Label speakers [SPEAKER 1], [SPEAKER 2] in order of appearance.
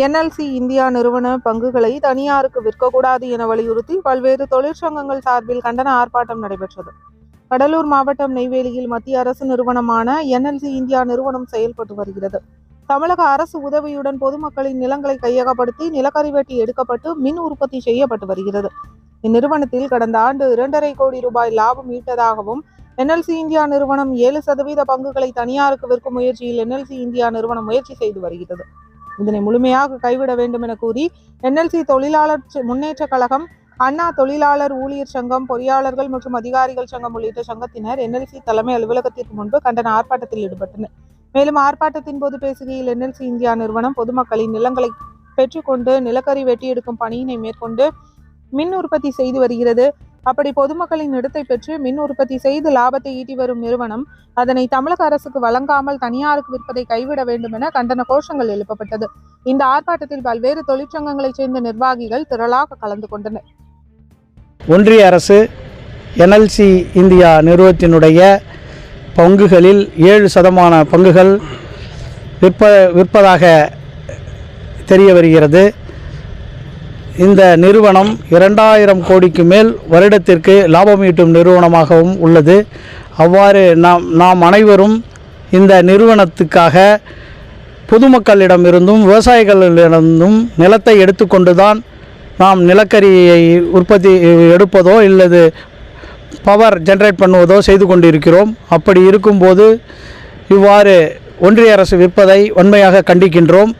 [SPEAKER 1] NLC India நிறுவன பங்குகளை தனியாருக்கு விற்கக்கூடாது என வலியுறுத்தி பல்வேறு தொழிற்சங்கங்கள் சார்பில் கண்டன ஆர்ப்பாட்டம் நடைபெற்றது. கடலூர் மாவட்டம் நெய்வேலியில் மத்திய அரசு நிறுவனமான என்எல்சி இந்தியா நிறுவனம் செயல்பட்டு வருகிறது. தமிழக அரசு உதவியுடன் பொதுமக்களின் நிலங்களை கையகப்படுத்தி நிலக்கரி வெட்டி எடுக்கப்பட்டு மின் உற்பத்தி செய்யப்பட்டு வருகிறது. இந்நிறுவனத்தில் கடந்த ஆண்டு இரண்டரை கோடி ரூபாய் லாபம் ஈட்டதாகவும் என்எல்சி இந்தியா நிறுவனம் ஏழு சதவீத பங்குகளை தனியாருக்கு விற்கும் முயற்சியில் என்எல்சி இந்தியா நிறுவனம் முயற்சி செய்து வருகிறது. இதனை முழுமையாக கைவிட வேண்டும் என கூறி என்எல்சி தொழிலாளர் முன்னேற்ற கழகம் அண்ணா தொழிலாளர் ஊழியர் சங்கம் பொறியாளர்கள் மற்றும் அதிகாரிகள் சங்கம் உள்ளிட்ட சங்கத்தினர் என்எல்சி தலைமை அலுவலகத்திற்கு முன்பு கண்டன ஆர்ப்பாட்டத்தில் ஈடுபட்டனர். மேலும் ஆர்ப்பாட்டத்தின் போது பேசுகையில் என்எல்சி இந்தியா நிறுவனம் பொதுமக்களின் நிலங்களை பெற்றுக்கொண்டு நிலக்கரி வெட்டி எடுக்கும் பணியினை மேற்கொண்டு மின் உற்பத்தி செய்து வருகிறது. அப்படி பொதுமக்களின் இடத்தை பெற்று மின் உற்பத்தி செய்து லாபத்தை ஈட்டி வரும் நிறுவனம் அதனை தமிழக அரசுக்கு வழங்காமல் தனியாருக்கு விற்பதை கைவிட வேண்டும் என கண்டன கோஷங்கள் எழுப்பப்பட்டது. இந்த ஆர்ப்பாட்டத்தில் பல்வேறு தொழிற்சங்கங்களைச் சேர்ந்த நிர்வாகிகள் திரளாக கலந்து கொண்டனர்.
[SPEAKER 2] ஒன்றிய அரசு என்எல்சி இந்தியா நிறுவனத்தினுடைய பங்குகளில் ஏழு சதமான பங்குகள் விற்ப விற்பதாக தெரிய வருகிறது. இந்த நிறுவனம் இரண்டாயிரம் கோடிக்கு மேல் வருடத்திற்கு லாபம் ஈட்டும் நிறுவனமாகவும் உள்ளது. அவ்வாறு நாம் நாம் அனைவரும் இந்த நிறுவனத்துக்காக பொதுமக்களிடமிருந்தும் விவசாயிகளிடமிருந்தும் நிலத்தை எடுத்துக்கொண்டு தான் நாம் நிலக்கரியை உற்பத்தி எடுப்பதோ இல்லது பவர் ஜென்ரேட் பண்ணுவதோ செய்து கொண்டிருக்கிறோம். அப்படி இருக்கும்போது இவ்வாறு ஒன்றிய அரசு விற்பதை வன்மையாக கண்டிக்கின்றோம்.